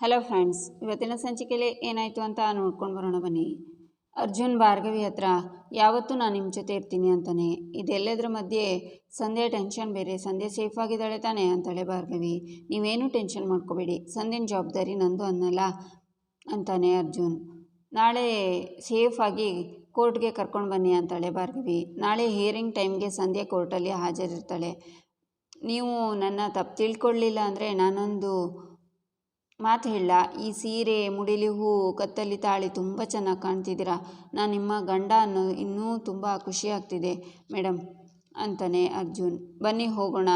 Hello friends ಇವತ್ತಿನ ಸಂಚಿಕೆಯಲ್ಲಿ ಏನಾಯಿತು ಅಂತ ನೋಡ್ಕೊಂಡು ಬರೋಣ ಬನ್ನಿ. ಅರ್ಜುನ್ ಭಾರ್ಗವಿ ಹತ್ರ, ಯಾವತ್ತೂ ನಾನು ನಿಮ್ಮ ಜೊತೆ ಇರ್ತೀನಿ ಅಂತಾನೆ. ಇದೆಲ್ಲದರ ಮಧ್ಯೆ ಸಂಧ್ಯಾ ಟೆನ್ಷನ್ ಬೇರೆ, ಸಂಧ್ಯೆ ಸೇಫ್ ಆಗಿದ್ದಾಳೆ ತಾನೆ ಅಂತಾಳೆ ಭಾರ್ಗವಿ. ನೀವೇನು ಟೆನ್ಷನ್ ಮಾಡ್ಕೋಬೇಡಿ, ಸಂಧ್ಯನ ಜವಾಬ್ದಾರಿ ನಂದು ಅನ್ನಲ್ಲ ಅಂತಾನೆ ಅರ್ಜುನ್. ನಾಳೆ ಸೇಫಾಗಿ ಕೋರ್ಟ್ಗೆ ಕರ್ಕೊಂಡು ಬನ್ನಿ ಅಂತಾಳೆ ಭಾರ್ಗವಿ. ನಾಳೆ ಹಿಯರಿಂಗ್ ಟೈಮ್ಗೆ ಸಂಧ್ಯಾ ಕೋರ್ಟಲ್ಲಿ ಹಾಜರಿರ್ತಾಳೆ. ನೀವು ನನ್ನ ತಪ್ಪು ತಿಳ್ಕೊಳ್ಳಿಲ್ಲ ಅಂದರೆ ನಾನೊಂದು ಮಾತು ಹೇಳ, ಈ ಸೀರೆ, ಮುಡಿಲಿ ಹೂ, ಕತ್ತಲಿ ತಾಳಿ ತುಂಬ ಚೆನ್ನಾಗಿ ಕಾಣ್ತಿದ್ದೀರಾ? ನಾನು ನಿಮ್ಮ ಗಂಡ ಅನ್ನೋ ಇನ್ನೂ ತುಂಬ ಖುಷಿ ಆಗ್ತಿದೆ ಮೇಡಮ್ ಅಂತಾನೆ ಅರ್ಜುನ್. ಬನ್ನಿ ಹೋಗೋಣ,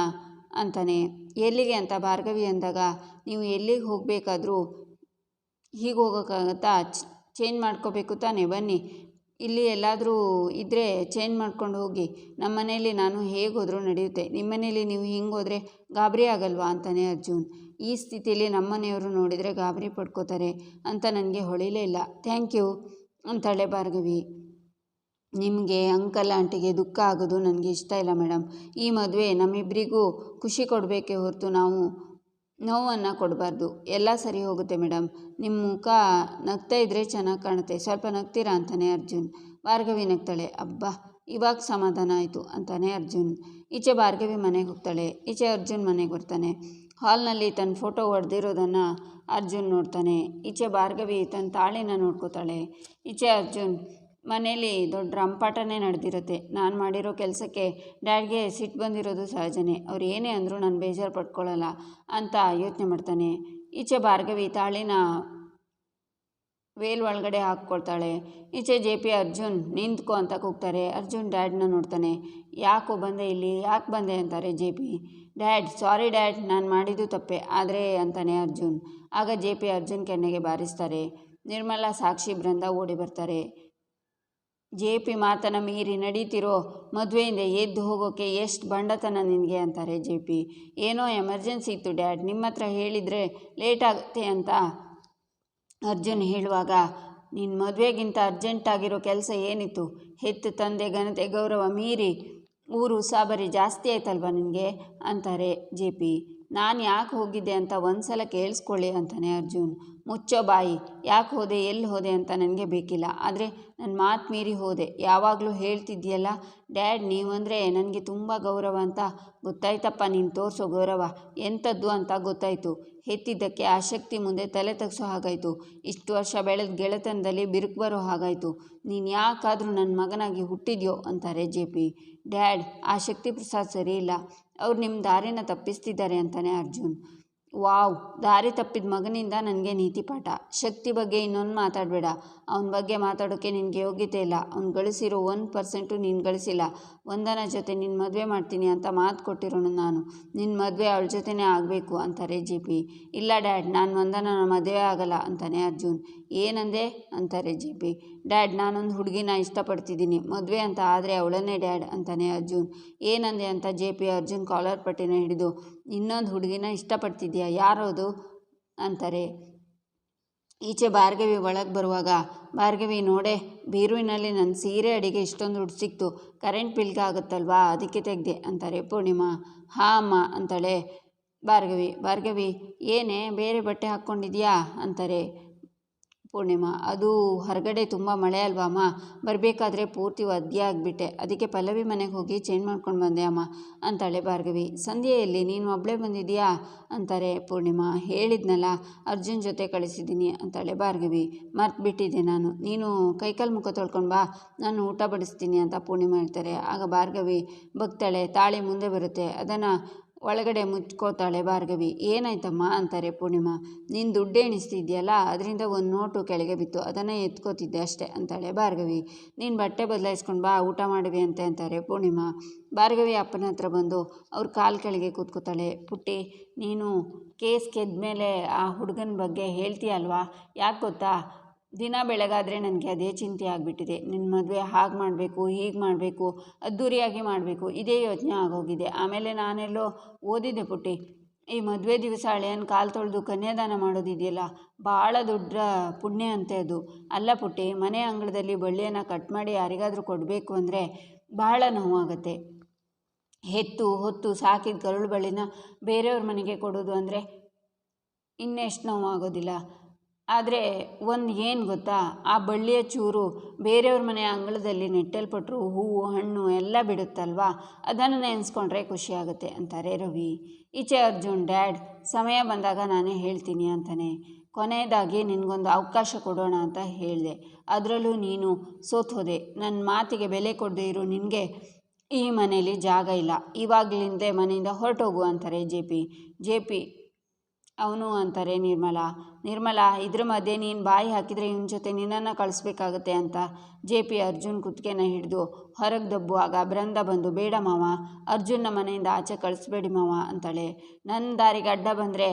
ಅಂತಾನೆ. ಎಲ್ಲಿಗೆ ಅಂತ ಭಾರ್ಗವಿ ಅಂದಾಗ, ನೀವು ಎಲ್ಲಿಗೆ ಹೋಗಬೇಕಾದ್ರೂ ಹೀಗೆ ಹೋಗೋಕ್ಕಾಗತ್ತಾ? ಚೇಂಜ್ ಮಾಡ್ಕೋಬೇಕು ತಾನೇ, ಬನ್ನಿ. ಇಲ್ಲಿ ಎಲ್ಲಾದರೂ ಇದ್ದರೆ ಚೇಂಜ್ ಮಾಡ್ಕೊಂಡು ಹೋಗಿ. ನಮ್ಮ ಮನೆಯಲ್ಲಿ ನಾನು ಹೇಗೆ ಹೋದರೂ ನಡೆಯುತ್ತೆ. ನಿಮ್ಮ ಮನೇಲಿ ನೀವು ಹಿಂಗೆ ಹೋದರೆ ಗಾಬರಿ ಆಗಲ್ವಾ ಅಂತಾನೆ ಅರ್ಜುನ್. ಈ ಸ್ಥಿತಿಯಲ್ಲಿ ನಮ್ಮ ಮನೆಯವರು ನೋಡಿದರೆ ಗಾಬರಿ ಪಡ್ಕೋತಾರೆ ಅಂತ ನನಗೆ ಹೊಳಿಲೇ ಇಲ್ಲ. ಥ್ಯಾಂಕ್ ಯು ಅಂತಳೆ ಭಾರ್ಗವಿ. ನಿಮಗೆ ಅಂಕಲ್ ಆಂಟಿಗೆ ದುಃಖ ಆಗೋದು ನನಗೆ ಇಷ್ಟ ಇಲ್ಲ ಮೇಡಮ್ ಈ ಮದುವೆ ನಮ್ಮಿಬ್ಬರಿಗೂ ಖುಷಿ ಕೊಡಬೇಕೇ ಹೊರತು ನಾವು ನೋವನ್ನು ಕೊಡಬಾರ್ದು. ಎಲ್ಲ ಸರಿ ಹೋಗುತ್ತೆ ಮೇಡಮ್ ನಿಮ್ಮ ಮುಖ ನಗ್ತಾ ಇದ್ದರೆ ಚೆನ್ನಾಗಿ ಕಾಣುತ್ತೆ. ಸ್ವಲ್ಪ ನಗ್ತೀರಾ ಅಂತಾನೆ ಅರ್ಜುನ್. ಭಾರ್ಗವಿ ನಗ್ತಾಳೆ. ಅಬ್ಬಾ, ಇವಾಗ ಸಮಾಧಾನ ಆಯಿತು ಅಂತಾನೆ ಅರ್ಜುನ್. ಈಚೆ ಭಾರ್ಗವಿ ಮನೆಗೆ ಹೋಗ್ತಾಳೆ. ಈಚೆ ಅರ್ಜುನ್ ಮನೆಗೆ ಬರ್ತಾನೆ. ಹಾಲ್ನಲ್ಲಿ ತನ್ನ ಫೋಟೋ ಹೊಡೆದಿರೋದನ್ನು ಅರ್ಜುನ್ ನೋಡ್ತಾನೆ. ಈಚೆ ಭಾರ್ಗವಿ ತನ್ನ ತಾಳಿನ ನೋಡ್ಕೋತಾಳೆ. ಈಚೆ ಅರ್ಜುನ್ ಮನೇಲಿ ದೊಡ್ಡ ರಂಪಾಟನೇ ನಡೆದಿರುತ್ತೆ. ನಾನು ಮಾಡಿರೋ ಕೆಲಸಕ್ಕೆ ಡ್ಯಾಡ್ಗೆ ಸಿಟ್ಟು ಬಂದಿರೋದು ಸಹಜನೇ. ಅವ್ರು ಏನೇ ಅಂದರೂ ನಾನು ಬೇಜಾರು ಪಡ್ಕೊಳ್ಳಲ್ಲ ಅಂತ ಯೋಚನೆ ಮಾಡ್ತಾನೆ. ಈಚೆ ಭಾರ್ಗವಿ ತಾಳಿನ ವೇಲ್ ಒಳಗಡೆ ಹಾಕ್ಕೊಳ್ತಾಳೆ. ಈಚೆ ಜೆ ಪಿ ಅರ್ಜುನ್ ನಿಂತ್ಕೊ ಅಂತ ಕೂಗ್ತಾರೆ. ಅರ್ಜುನ್ ಡ್ಯಾಡ್ನ ನೋಡ್ತಾನೆ. ಯಾಕೋ ಬಂದೆ ಇಲ್ಲಿ, ಯಾಕೆ ಬಂದೆ ಅಂತಾರೆ J P. Dad, sorry dad, ನಾನು ಮಾಡಿದ್ದು ತಪ್ಪೆ, ಆದರೆ ಅಂತಾನೆ ಅರ್ಜುನ್. ಆಗ ಜೆ ಪಿ ಅರ್ಜುನ್ ಕೆನ್ನೆಗೆ ಬಾರಿಸ್ತಾರೆ. ನಿರ್ಮಲಾ, ಸಾಕ್ಷಿ, ಬೃಂದ ಓಡಿ ಬರ್ತಾರೆ. ಜೆ ಪಿ ಮಾತನ ಮೀರಿ ನಡೀತಿರೋ ಮದುವೆಯಿಂದ ಎದ್ದು ಹೋಗೋಕ್ಕೆ ಎಷ್ಟು ಬಂಡತನ ನಿನಗೆ ಅಂತಾರೆ ಜೆ ಪಿ. ಏನೋ ಎಮರ್ಜೆನ್ಸಿ ಇತ್ತು ಡ್ಯಾಡ್. ನಿಮ್ಮ ಹತ್ರ ಹೇಳಿದರೆ ಲೇಟ್ ಆಗುತ್ತೆ ಅಂತ ಅರ್ಜುನ್ ಹೇಳುವಾಗ ನಿನ್ನ ಮದುವೆಗಿಂತ ಅರ್ಜೆಂಟಾಗಿರೋ ಕೆಲಸ ಏನಿತ್ತು? ಹೆತ್ತು ತಂದೆ ಘನತೆ ಗೌರವ ಮೀರಿ ಊರು ಸಾಬರಿ ಜಾಸ್ತಿ ಆಯ್ತಲ್ವ ನಿನಗೆ? ಅಂತಾರೆ ಜೆ ಪಿ. ನಾನು ಯಾಕೆ ಹೋಗಿದ್ದೆ ಅಂತ ಒಂದು ಸಲ ಕೇಳಿಸ್ಕೊಳ್ಳಿ ಅಂತಾನೆ ಅರ್ಜುನ್. ಮುಚ್ಚೋ ಬಾಯಿ, ಯಾಕೆ ಹೋದೆ, ಎಲ್ಲಿ ಹೋದೆ ಅಂತ ನನಗೆ ಬೇಕಿಲ್ಲ. ಆದರೆ ನನ್ನ ಮಾತು ಮೀರಿ ಹೋದೆ. ಯಾವಾಗಲೂ ಹೇಳ್ತಿದ್ದೀಯಲ್ಲ ಡ್ಯಾಡ್ ನೀವಂದರೆ ನನಗೆ ತುಂಬ ಗೌರವ ಅಂತ ಗೊತ್ತಾಯ್ತಪ್ಪ, ನೀನು ತೋರಿಸೋ ಗೌರವ. ಎಂಥದ್ದು ಅಂತ ಗೊತ್ತಾಯಿತು. ಹೆತ್ತಿದ್ದಕ್ಕೆ ಆ ಶಕ್ತಿ ಮುಂದೆ ತಲೆ ತಗ್ಸೋ ಹಾಗಾಯಿತು. ಇಷ್ಟು ವರ್ಷ ಬೆಳೆದ ಗೆಳೆತನದಲ್ಲಿ ಬಿರುಕು ಬರೋ ಹಾಗಾಯಿತು. ನೀನು ಯಾಕಾದರೂ ನನ್ನ ಮಗನಾಗಿ ಹುಟ್ಟಿದ್ಯೋ ಅಂತಾರೆ ಜೆ ಪಿ. ಡ್ಯಾಡ್, ಆ ಶಕ್ತಿ ಪ್ರಸಾದ್ ಸರಿ ಇಲ್ಲ. ಅವ್ರು ನಿಮ್ಮ ದಾರಿನ ತಪ್ಪಿಸ್ತಿದ್ದಾರೆ ಅಂತಾನೆ ಅರ್ಜುನ್. ವಾವ್, ದಾರಿ ತಪ್ಪಿದ ಮಗನಿಂದ ನನಗೆ ನೀತಿ ಪಾಠ. ಶಕ್ತಿ ಬಗ್ಗೆ ಇನ್ನೊಂದು ಮಾತಾಡಬೇಡ. ಅವನ ಬಗ್ಗೆ ಮಾತಾಡೋಕ್ಕೆ ನಿನಗೆ ಯೋಗ್ಯತೆ ಇಲ್ಲ. ಅವ್ನು ಗಳಿಸಿರೋ ಒಂದು ಪರ್ಸೆಂಟು ನೀನು ಗಳಿಸಿಲ್ಲ. ಒಂದನ ಜೊತೆ ನಿನ್ನ ಮದುವೆ ಮಾಡ್ತೀನಿ ಅಂತ ಮಾತು ಕೊಟ್ಟಿರೋನು ನಾನು. ನಿನ್ನ ಮದುವೆ ಅವಳ ಜೊತೆನೇ ಆಗಬೇಕು, ಅಂತಾರೆ ಜಿ ಪಿ. ಇಲ್ಲ ಡ್ಯಾಡ್, ನಾನು ಒಂದನ ಮದುವೆ ಆಗಲ್ಲ, ಅಂತಾನೆ ಅರ್ಜುನ್. ಏನಂದೆ? ಅಂತಾರೆ ಜಿ ಪಿ. ಡ್ಯಾಡ್ ನಾನೊಂದು ಹುಡುಗಿನ ಇಷ್ಟಪಡ್ತಿದ್ದೀನಿ. ಮದುವೆ ಅಂತ ಆದರೆ ಅವಳನ್ನೇ ಡ್ಯಾಡ್ ಅಂತಾನೆ ಅರ್ಜುನ್. ಏನಂದೆ ಅಂತ ಜೆ ಪಿ ಅರ್ಜುನ್ ಕಾಲರ್ ಪಟ್ಟಿನ ಹಿಡಿದು, ಇನ್ನೊಂದು ಹುಡುಗಿನ ಇಷ್ಟಪಡ್ತಿದ್ಯಾ? ಯಾರೋದು? ಅಂತಾರೆ. ಈಚೆ ಭಾರ್ಗವಿ ಒಳಗೆ ಬರುವಾಗ, ಭಾರ್ಗವಿ ನೋಡೆ, ಬೀರುವಿನಲ್ಲಿ ನನ್ನ ಸೀರೆ ಅಡಿಗೆ ಇಷ್ಟೊಂದು ದುಡ್ಡು ಸಿಕ್ತು. ಕರೆಂಟ್ ಬಿಲ್ಗಾಗುತ್ತಲ್ವಾ ಅದಕ್ಕೆ ತೆಗೆದೆ. ಅಂತಾರೆ ಪೂರ್ಣಿಮಾ. ಹಾ ಅಮ್ಮ ಅಂತಾಳೆ ಭಾರ್ಗವಿ. ಭಾರ್ಗವಿ, ಏನೇ, ಬೇರೆ ಬಟ್ಟೆ ಹಾಕ್ಕೊಂಡಿದ್ಯಾ? ಅಂತಾರೆ. ಪೂರ್ಣಿಮಾ. ಅದು ಹೊರಗಡೆ ತುಂಬ ಮಳೆ ಅಲ್ವಾ ಅಮ್ಮ? ಬರಬೇಕಾದ್ರೆ ಪೂರ್ತಿ ಒದ್ದೆ ಆಗಿಬಿಟ್ಟೆ. ಅದಕ್ಕೆ ಪಲ್ಲವಿ ಮನೆಗೆ ಹೋಗಿ ಚೇಂಜ್ ಮಾಡ್ಕೊಂಡು ಬಂದೆ ಅಮ್ಮ ಅಂತಾಳೆ ಭಾರ್ಗವಿ. ಸಂಧ್ಯೆಯಲ್ಲಿ, ನೀನು ಒಬ್ಬಳೇ ಬಂದಿದೆಯಾ ಅಂತಾರೆ ಪೂರ್ಣಿಮಾ. ಹೇಳಿದ್ನಲ್ಲ, ಅರ್ಜುನ್ ಜೊತೆ ಕಳಿಸಿದ್ದೀನಿ ಅಂತಾಳೆ ಭಾರ್ಗವಿ. ಮರ್ತು ಬಿಟ್ಟಿದ್ದೆ ನಾನು. ನೀನು ಕೈಕಾಲು ಮುಖ ತೊಳ್ಕೊಂಡು ಬಾ. ನಾನು ಊಟ ಬಡಿಸ್ತೀನಿ ಅಂತ ಪೂರ್ಣಿಮಾ ಹೇಳ್ತಾರೆ. ಆಗ ಭಾರ್ಗವಿ ಬಗ್ತಾಳೆ ತಾಳಿ ಮುಂದೆ ಬರುತ್ತೆ. ಅದನ್ನು ಒಳಗಡೆ ಮುಚ್ಕೋತಾಳೆ ಭಾರ್ಗವಿ. ಏನಾಯ್ತಮ್ಮ ಅಂತಾರೆ ಪೂರ್ಣಿಮಾ. ನೀನು ದುಡ್ಡು ಎಣಿಸ್ತಿದ್ಯಲ್ಲ, ಅದರಿಂದ ಒಂದು ನೋಟು ಕೆಳಗೆ ಬಿತ್ತು. ಅದನ್ನು ಎತ್ಕೋತಿದ್ದೆ ಅಷ್ಟೇ ಅಂತಾಳೆ ಭಾರ್ಗವಿ. ನೀನು ಬಟ್ಟೆ ಬದಲಾಯಿಸ್ಕೊಂಡು ಬಾ, ಊಟ ಮಾಡಿವೆ ಅಂತೆ ಅಂತಾರೆ ಪೂರ್ಣಿಮಾ. ಭಾರ್ಗವಿ ಅಪ್ಪನ ಹತ್ರ ಬಂದು ಅವ್ರ ಕಾಲು ಕೆಳಗೆ ಕೂತ್ಕೋತಾಳೆ. ಪುಟ್ಟಿ, ನೀನು ಕೇಸ್ ಮೇಲೆ ಆ ಹುಡುಗನ ಬಗ್ಗೆ ಹೇಳ್ತೀಯಲ್ವಾ? ಯಾಕೆ ಗೊತ್ತಾ? ದಿನ ಬೆಳಗಾದರೆ ನನಗೆ ಅದೇ ಚಿಂತೆ ಆಗಿಬಿಟ್ಟಿದೆ. ನಿನ್ನ ಮದುವೆ ಹಾಗೆ ಮಾಡಬೇಕು, ಹೀಗೆ ಮಾಡಬೇಕು, ಅದ್ದೂರಿಯಾಗಿ ಮಾಡಬೇಕು, ಇದೇ ಯೋಚನೆ ಆಗೋಗಿದೆ. ಆಮೇಲೆ ನಾನೆಲ್ಲೋ ಓದಿದ್ದೆ ಪುಟ್ಟಿ, ಈ ಮದುವೆ ದಿವಸ ಹಳೆಯನ್ನು ಕಾಲು ತೊಳೆದು ಕನ್ಯಾದಾನ ಮಾಡೋದಿದೆಯಲ್ಲ, ಭಾಳ ದೊಡ್ಡ ಪುಣ್ಯ ಅಂತೆ ಅದು. ಅಲ್ಲ ಪುಟ್ಟಿ, ಮನೆ ಅಂಗಳದಲ್ಲಿ ಬಳ್ಳಿಯನ್ನು ಕಟ್ ಮಾಡಿ ಯಾರಿಗಾದರೂ ಕೊಡಬೇಕು ಅಂದರೆ ಬಹಳ ನೋವಾಗುತ್ತೆ. ಹೆತ್ತು, ಹೊತ್ತು ಸಾಕಿದ ಕರುಳು ಬಳ್ಳಿನ ಬೇರೆಯವ್ರ ಮನೆಗೆ ಕೊಡೋದು ಅಂದರೆ ಇನ್ನೆಷ್ಟು ನೋವಾಗೋದಿಲ್ಲ. ಆದರೆ ಒಂದು ಏನು ಗೊತ್ತಾ? ಆ ಬಳ್ಳಿಯ ಚೂರು ಬೇರೆಯವ್ರ ಮನೆ ಅಂಗಳದಲ್ಲಿ ನೆಟ್ಟಲ್ಪಟ್ಟರು ಹೂವು, ಹಣ್ಣು ಎಲ್ಲ ಬಿಡುತ್ತಲ್ವಾ? ಅದನ್ನು ನೆನೆಸ್ಕೊಂಡ್ರೆ ಖುಷಿಯಾಗುತ್ತೆ ಅಂತಾರೆ ರವಿ. ಈಚೆ ಅರ್ಜುನ್, ಡ್ಯಾಡ್, ಸಮಯ ಬಂದಾಗ ನಾನೇ ಹೇಳ್ತೀನಿ ಅಂತಾನೆ. ಕೊನೆಯದಾಗಿ ನಿನಗೊಂದು ಅವಕಾಶ ಕೊಡೋಣ ಅಂತ ಹೇಳಿದೆ. ಅದರಲ್ಲೂ ನೀನು ಸೋತೋದೆ ನನ್ನ ಮಾತಿಗೆ ಬೆಲೆ ಕೊಡದೇ ಇರೋ ನಿನಗೆ ಈ ಮನೇಲಿ ಜಾಗ ಇಲ್ಲ. ಇವಾಗಲಿಂದೆ ಮನೆಯಿಂದ ಹೊರಟೋಗು ಅಂತಾರೆ ಜೆ ಪಿ. ಜೆ ಪಿ ಅವನು ಅಂತಾರೆ ನಿರ್ಮಲಾ ನಿರ್ಮಲಾ, ಇದ್ರ ಮಧ್ಯೆ ನೀನು ಬಾಯಿ ಹಾಕಿದರೆ ಇವನ ಜೊತೆ ನಿನ್ನನ್ನು ಕಳಿಸ್ಬೇಕಾಗತ್ತೆ ಅಂತ. ಜೆ ಪಿ ಅರ್ಜುನ್ ಕುತ್ತಿಗೆನ ಹಿಡಿದು ಹೊರಗೆ ದಬ್ಬುವಾಗ ಬೃಂದ ಬಂದು, ಬೇಡ ಮಾವ, ಅರ್ಜುನ್ನ ಮನೆಯಿಂದ ಆಚೆ ಕಳಿಸ್ಬೇಡಿ ಮಾವ ಅಂತಾಳೆ. ನನ್ನ ದಾರಿಗೆ ಅಡ್ಡ ಬಂದರೆ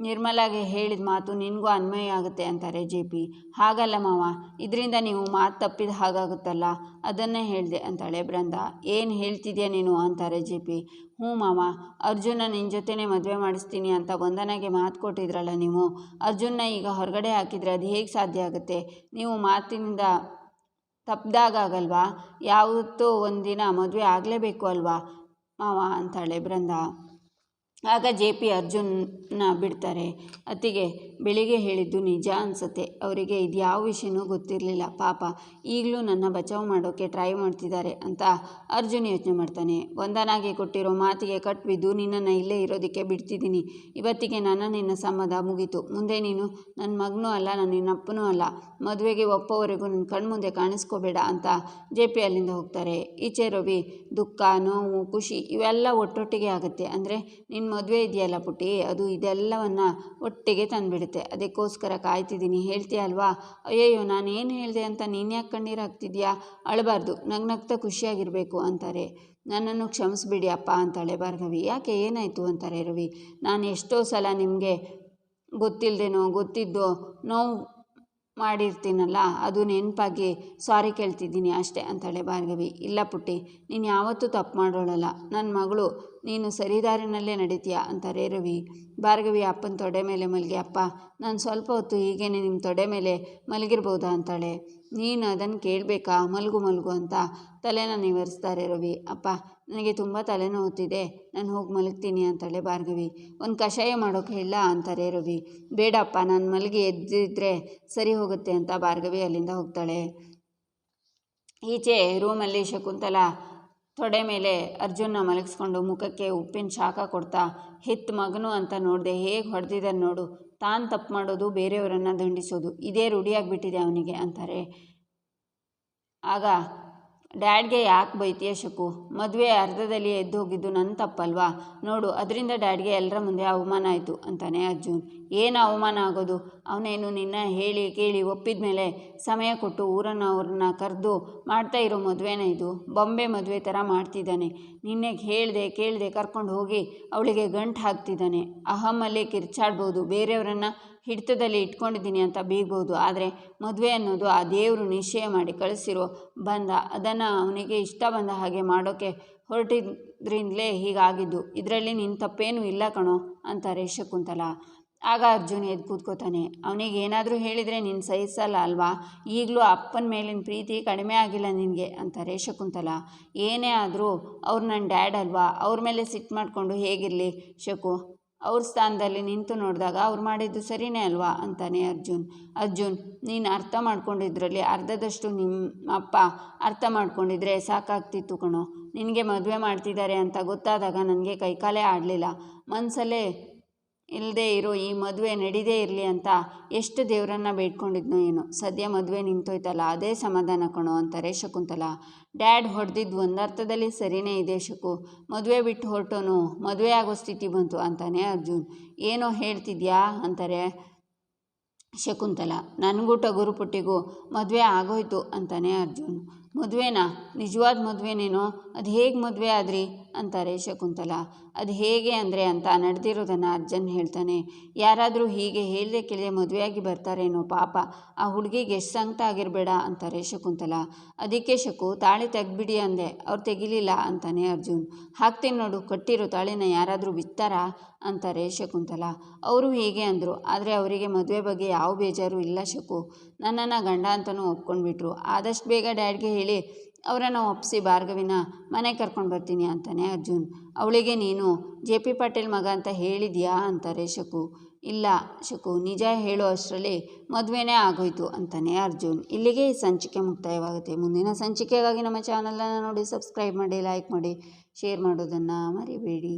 ನಿರ್ಮಲಾಗೆ ಹೇಳಿದ ಮಾತು ನಿನಗೂ ಅನ್ವಯ ಆಗುತ್ತೆ ಅಂತಾರೆ ಜೆ ಪಿ. ಹಾಗಲ್ಲ ಮಾವ, ಇದರಿಂದ ನೀವು ಮಾತು ತಪ್ಪಿದ ಹಾಗಾಗುತ್ತಲ್ಲ, ಅದನ್ನೇ ಹೇಳಿದೆ ಅಂತಾಳೆ ಬೃಂದ. ಏನು ಹೇಳ್ತಿದ್ಯಾ ನೀನು ಅಂತಾರೆ ಜೆ ಪಿ. ಹ್ಞೂ ಮಾವ, ಅರ್ಜುನ ನಿನ್ನ ಜೊತೆನೇ ಮದುವೆ ಮಾಡಿಸ್ತೀನಿ ಅಂತ ವಂದನಾಗೆ ಮಾತು ಕೊಟ್ಟಿದ್ರಲ್ಲ ನೀವು. ಅರ್ಜುನ್ನ ಈಗ ಹೊರಗಡೆ ಹಾಕಿದರೆ ಅದು ಹೇಗೆ ಸಾಧ್ಯ ಆಗುತ್ತೆ? ನೀವು ಮಾತಿನಿಂದ ತಪ್ಪಿದಾಗಲ್ವಾ ಯಾವತ್ತೂ ಒಂದಿನ ಮದುವೆ ಆಗಲೇಬೇಕು ಅಲ್ವಾ? ಮಾವ ಅಂತಾಳೆ ಬೃಂದ. ಆಗ ಜೆ ಪಿ ಅರ್ಜುನ್ನ ಬಿಡ್ತಾರೆ. ಅತ್ತಿಗೆ ಬೆಳಿಗ್ಗೆ ಹೇಳಿದ್ದು ನಿಜ ಅನಿಸುತ್ತೆ. ಅವರಿಗೆ ಇದು ಯಾವ ವಿಷಯನೂ ಗೊತ್ತಿರಲಿಲ್ಲ. ಪಾಪ, ಈಗಲೂ ನನ್ನ ಬಚಾವ್ ಮಾಡೋಕ್ಕೆ ಟ್ರೈ ಮಾಡ್ತಿದ್ದಾರೆ ಅಂತ ಅರ್ಜುನ್ ಯೋಚನೆ ಮಾಡ್ತಾನೆ. ವಂದನಾಗೆ ಕೊಟ್ಟಿರೋ ಮಾತಿಗೆ ಕಟ್ಬಿದ್ದು ನಿನ್ನನ್ನು ಇಲ್ಲೇ ಇರೋದಕ್ಕೆ ಬಿಡ್ತಿದ್ದೀನಿ. ಇವತ್ತಿಗೆ ನನ್ನ ನಿನ್ನ ಸಂಬಂಧ ಮುಗೀತು. ಮುಂದೆ ನೀನು ನನ್ನ ಮಗನೂ ಅಲ್ಲ ನನ್ನ ನಿನ್ನಪ್ಪನೂ ಅಲ್ಲ. ಮದುವೆಗೆ ಒಪ್ಪೋವರೆಗೂ ನನ್ನ ಕಣ್ಮುಂದೆ ಕಾಣಿಸ್ಕೋಬೇಡ ಅಂತ ಜೆ ಪಿ ಅಲ್ಲಿಂದ ಹೋಗ್ತಾರೆ. ಈಚೆ ರವಿ, ದುಃಖ, ನೋವು, ಖುಷಿ ಇವೆಲ್ಲ ಒಟ್ಟೊಟ್ಟಿಗೆ ಆಗುತ್ತೆ. ಅಂದರೆ ನಿನ್ನ ಮದುವೆ ಇದೆಯಲ್ಲ ಪುಟ್ಟಿ? ಅದು ಇದೆಲ್ಲವನ್ನು ಒಟ್ಟಿಗೆ ತಂದುಬಿಡುತ್ತೆ. ಅದಕ್ಕೋಸ್ಕರ ಕಾಯ್ತಿದ್ದೀನಿ. ಹೇಳ್ತೀಯ ಅಲ್ವಾ? ಅಯ್ಯಯ್ಯೋ ಏನು ಹೇಳಿದೆ ಅಂತ ನೀನು ಯಾಕೆ ಕಣ್ಣೀರು ಹಾಕ್ತಿದ್ಯಾ? ಅಳಬಾರ್ದು. ನಗ್ನಗ್ತಾ ಖುಷಿಯಾಗಿರಬೇಕು ಅಂತಾರೆ. ನನ್ನನ್ನು ಕ್ಷಮಿಸ್ಬಿಡಿ ಅಪ್ಪ ಅಂತಾಳೆ ಭಾರ್ಗವಿ. ಯಾಕೆ ಏನಾಯಿತು ಅಂತಾರೆ ರವಿ. ನಾನು ಎಷ್ಟೋ ಸಲ ನಿಮಗೆ ಗೊತ್ತಿಲ್ಲದೇನೋ ಗೊತ್ತಿದ್ದೋ ನೋವು ಮಾಡಿರ್ತೀನಲ್ಲ, ಅದು ನೆನಪಾಗಿ ಸಾರಿ ಕೇಳ್ತಿದ್ದೀನಿ ಅಷ್ಟೇ ಅಂತಾಳೆ ಭಾರ್ಗವಿ, ಇಲ್ಲ ಪುಟ್ಟಿ, ನೀನು ಯಾವತ್ತೂ ತಪ್ಪು ಮಾಡೋಳಲ್ಲ ನನ್ನ ಮಗಳು ನೀನು ಸರಿದಾರಿನಲ್ಲೇ ನಡೀತೀಯ ಅಂತಾರೆ ರವಿ. ಭಾರ್ಗವಿ ಅಪ್ಪನ ತೊಡೆ ಮೇಲೆ ಮಲಗಿ, ಅಪ್ಪ, ನಾನು ಸ್ವಲ್ಪ ಹೊತ್ತು ಹೀಗೇನೆ ನಿಮ್ಮ ತೊಡೆ ಮೇಲೆ ಮಲಗಿರ್ಬೋದಾ ಅಂತಾಳೆ. ನೀನು ಅದನ್ನು ಕೇಳಬೇಕಾ? ಮಲಗು ಮಲಗು ಅಂತ ತಲೆನ ನಿವರಿಸ್ತಾರೆ ರವಿ. ಅಪ್ಪ, ನನಗೆ ತುಂಬ ತಲೆನೋವುತ್ತಿದೆ ನಾನು ಹೋಗಿ ಮಲಗ್ತೀನಿ ಅಂತಾಳೆ ಭಾರ್ಗವಿ. ಒಂದು ಕಷಾಯ ಮಾಡೋಕೆ ಇಲ್ಲ ಅಂತಾರೆ ರವಿ. ಬೇಡಪ್ಪ, ನಾನು ಮಲಗಿ ಎದ್ದಿದ್ರೆ ಸರಿ ಹೋಗುತ್ತೆ ಅಂತ ಭಾರ್ಗವಿ ಅಲ್ಲಿಂದ ಹೋಗ್ತಾಳೆ. ಈಚೆ ರೂಮಲ್ಲಿ ಶಕುಂತಲ ತೊಡೆ ಮೇಲೆ ಅರ್ಜುನ ಮಲಗಿಸ್ಕೊಂಡು ಮುಖಕ್ಕೆ ಉಪ್ಪಿನ ಶಾಖ ಕೊಡ್ತಾ, ಹಿತ್ ಮಗನು ಅಂತ ನೋಡಿದೆ, ಹೇಗೆ ಹೊಡೆದಿದ್ದಾನೆ ನೋಡು. ತಾನು ತಪ್ಪು ಮಾಡೋದು ಬೇರೆಯವರನ್ನು ದಂಡಿಸೋದು ಇದೇ ರೂಢಿಯಾಗಿಬಿಟ್ಟಿದೆ ಅವನಿಗೆ ಅಂತಾರೆ. ಆಗ ಡ್ಯಾಡ್ಗೆ ಯಾಕೆ ಬೈತೀಯ ಶಕು? ಮದುವೆ ಅರ್ಧದಲ್ಲಿ ಎದ್ದು ಹೋಗಿದ್ದು ನನ್ನ ತಪ್ಪಲ್ವಾ? ನೋಡು, ಅದರಿಂದ ಡ್ಯಾಡ್ಗೆ ಎಲ್ಲರ ಮುಂದೆ ಅವಮಾನ ಆಯಿತು ಅಂತಾನೆ ಅರ್ಜುನ್. ಏನು ಅವಮಾನ ಆಗೋದು? ಅವನೇನು ನಿನ್ನ ಹೇಳಿ ಕೇಳಿ ಒಪ್ಪಿದ ಮೇಲೆ ಸಮಯ ಕೊಟ್ಟು ಊರನ್ನು ಅವ್ರನ್ನ ಕರೆದು ಮಾಡ್ತಾ ಇರೋ ಮದುವೆನ ಇದು? ಬೊಂಬೆ ಮದುವೆ ಥರ ಮಾಡ್ತಿದ್ದಾನೆ. ನಿನ್ನೆ ಹೇಳಿದೆ ಕೇಳಿದೆ ಕರ್ಕೊಂಡು ಹೋಗಿ ಅವಳಿಗೆ ಗಂಟು ಹಾಕ್ತಿದ್ದಾನೆ. ಅಹಮಲ್ಲಿ ಕಿರ್ಚಾಡ್ಬೋದು. ಬೇರೆಯವರನ್ನು ಹಿಡಿತದಲ್ಲಿ ಇಟ್ಕೊಂಡಿದ್ದೀನಿ ಅಂತ ಬೀಗ್ಬೋದು ಆದರೆ ಮದುವೆ ಅನ್ನೋದು ಆ ದೇವರು ನಿಶ್ಚಯ ಮಾಡಿ ಕಳಿಸಿರೋ ಬಂದ, ಅದನ್ನು ಅವನಿಗೆ ಇಷ್ಟ ಬಂದ ಹಾಗೆ ಮಾಡೋಕ್ಕೆ ಹೊರಟಿದ್ರಿಂದಲೇ ಹೀಗಾಗಿದ್ದು. ಇದರಲ್ಲಿ ನಿನ್ನ ತಪ್ಪೇನೂ ಇಲ್ಲ ಕಣೋ, ಅಂತ ರೇಷಕುಂತಲ ಆಗ ಅರ್ಜುನ್ ಎದ್ದು ಕೂತ್ಕೋತಾನೆ. ಅವನಿಗೆ ಏನಾದರೂ ಹೇಳಿದರೆ ನೀನು ಸಹಿಸಲ್ಲ ಅಲ್ವಾ? ಈಗಲೂ ಅಪ್ಪನ ಮೇಲಿನ ಪ್ರೀತಿ ಕಡಿಮೆ ಆಗಿಲ್ಲ ನಿನಗೆ ಅಂತಾರೆ ಶಕುಂತಲ ಏನೇ ಆದರೂ ಅವ್ರು ನನ್ನ ಡ್ಯಾಡ್ ಅಲ್ವಾ? ಅವ್ರ ಮೇಲೆ ಸಿಟ್ಟು ಮಾಡಿಕೊಂಡು ಹೇಗಿರಲಿ ಶಕು? ಅವ್ರ ಸ್ಥಾನದಲ್ಲಿ ನಿಂತು ನೋಡಿದಾಗ ಅವ್ರು ಮಾಡಿದ್ದು ಸರಿಯೇ ಅಲ್ವಾ ಅಂತಾನೆ ಅರ್ಜುನ್. ಅರ್ಜುನ್, ನೀನು ಅರ್ಥ ಮಾಡ್ಕೊಂಡಿದ್ರಲ್ಲಿ ಅರ್ಧದಷ್ಟು ನಿಮ್ಮ ಅಪ್ಪ ಅರ್ಥ ಮಾಡ್ಕೊಂಡಿದ್ರೆ ಸಾಕಾಗ್ತಿತ್ತು ಕಣೋ. ನಿನಗೆ ಮದುವೆ ಮಾಡ್ತಿದ್ದಾರೆ ಅಂತ ಗೊತ್ತಾದಾಗ ನನಗೆ ಕೈಕಾಲೇ ಆಡಲಿಲ್ಲ. ಮನಸ್ಸಲ್ಲೇ ಇಲ್ಲದೆ ಇರೋ, ಈ ಮದುವೆ ನಡೀದೇ ಇರಲಿ ಅಂತ ಎಷ್ಟು ದೇವರನ್ನ ಬೇಡ್ಕೊಂಡಿದ್ನೋ ಏನು. ಸದ್ಯ ಮದುವೆ ನಿಂತೋಯ್ತಲ್ಲ, ಅದೇ ಸಮಾಧಾನ ಕಣೋ ಅಂತಾರೆ ಶಕುಂತಲ ಡ್ಯಾಡ್ ಹೊಡೆದಿದ್ದು ಒಂದರ್ಥದಲ್ಲಿ ಸರಿನೇ ಇದೆ ಶಕು. ಮದುವೆ ಬಿಟ್ಟು ಹೊರಟೋನು, ಮದುವೆ ಆಗೋ ಸ್ಥಿತಿ ಬಂತು ಅಂತಾನೆ ಅರ್ಜುನ್. ಏನೋ ಹೇಳ್ತಿದ್ಯಾ ಅಂತಾರೆ ಶಕುಂತಲ. ನನಗೂ ಟಗುರು ಪುಟ್ಟಿಗೂ ಮದುವೆ ಆಗೋಯ್ತು ಅಂತಾನೆ ಅರ್ಜುನ್. ಮದುವೆನಾ? ನಿಜವಾದ ಮದುವೆನೇನೋ? ಅದು ಹೇಗೆ ಮದುವೆ ಆದ್ರಿ? ಅಂತಾರೆ ಶಕುಂತಲ. ಅದು ಹೇಗೆ ಅಂದರೆ ಅಂತ ನಡೆದಿರೋದನ್ನು ಅರ್ಜುನ್ ಹೇಳ್ತಾನೆ. ಯಾರಾದರೂ ಹೀಗೆ ಹೇಳದೆ ಕೇಳದೆ ಮದುವೆಯಾಗಿ ಬರ್ತಾರೇನೋ ಪಾಪ. ಆ ಹುಡುಗಿಗೆ ಎಷ್ಟು ಸಂಕಟ ಆಗಿರಬೇಡ ಅಂತಾರೆ ಶಕುಂತಲ. ಅದಕ್ಕೆ ಶಕು, ತಾಳಿ ತೆಗ್ಬಿಡಿ ಅಂದೆ. ಅವ್ರು ತೆಗಿಲಿಲ್ಲ ಅಂತಾನೆ ಅರ್ಜುನ್. ಹಾಕ್ತೀನಿ ನೋಡು, ಕಟ್ಟಿರೋ ತಾಳಿನ ಯಾರಾದರೂ ಬಿತ್ತಾರಾ? ಅಂತಾರೆ ಶಕುಂತಲ. ಅವರು ಹೀಗೆ ಅಂದರು. ಆದರೆ ಅವರಿಗೆ ಮದುವೆ ಬಗ್ಗೆ ಯಾವ ಬೇಜಾರು ಇಲ್ಲ ಶಕು. ನನ್ನನ್ನು ಗಂಡ ಅಂತಲೂ ಒಪ್ಕೊಂಡ್ಬಿಟ್ರು. ಆದಷ್ಟು ಬೇಗ ಡ್ಯಾಡ್ಗೆ ಹೇಳಿ, ಅವರನ್ನು ಒಪ್ಪಿಸಿ ಭಾರ್ಗವಿನ ಮನೆಗೆ ಕರ್ಕೊಂಡು ಬರ್ತೀನಿ ಅಂತಾನೆ ಅರ್ಜುನ್. ಅವಳಿಗೆ ನೀನು, ಜೆ ಪಿ ಪಾಟೀಲ್ ಮಗ ಅಂತ ಹೇಳಿದ್ಯಾ ಅಂತಾರೆ ಶಕು. ಇಲ್ಲ ಶಕು, ನಿಜ ಹೇಳೋ ಅಷ್ಟರಲ್ಲಿ ಮದುವೆನೇ ಆಗೋಯ್ತು ಅಂತಾನೆ ಅರ್ಜುನ್. ಇಲ್ಲಿಗೆ ಸಂಚಿಕೆ ಮುಕ್ತಾಯವಾಗುತ್ತೆ. ಮುಂದಿನ ಸಂಚಿಕೆಗಾಗಿ ನಮ್ಮ ಚಾನಲನ್ನು ನೋಡಿ, ಸಬ್ಸ್ಕ್ರೈಬ್ ಮಾಡಿ, ಲೈಕ್ ಮಾಡಿ, ಶೇರ್ ಮಾಡೋದನ್ನು ಮರಿಬೇಡಿ.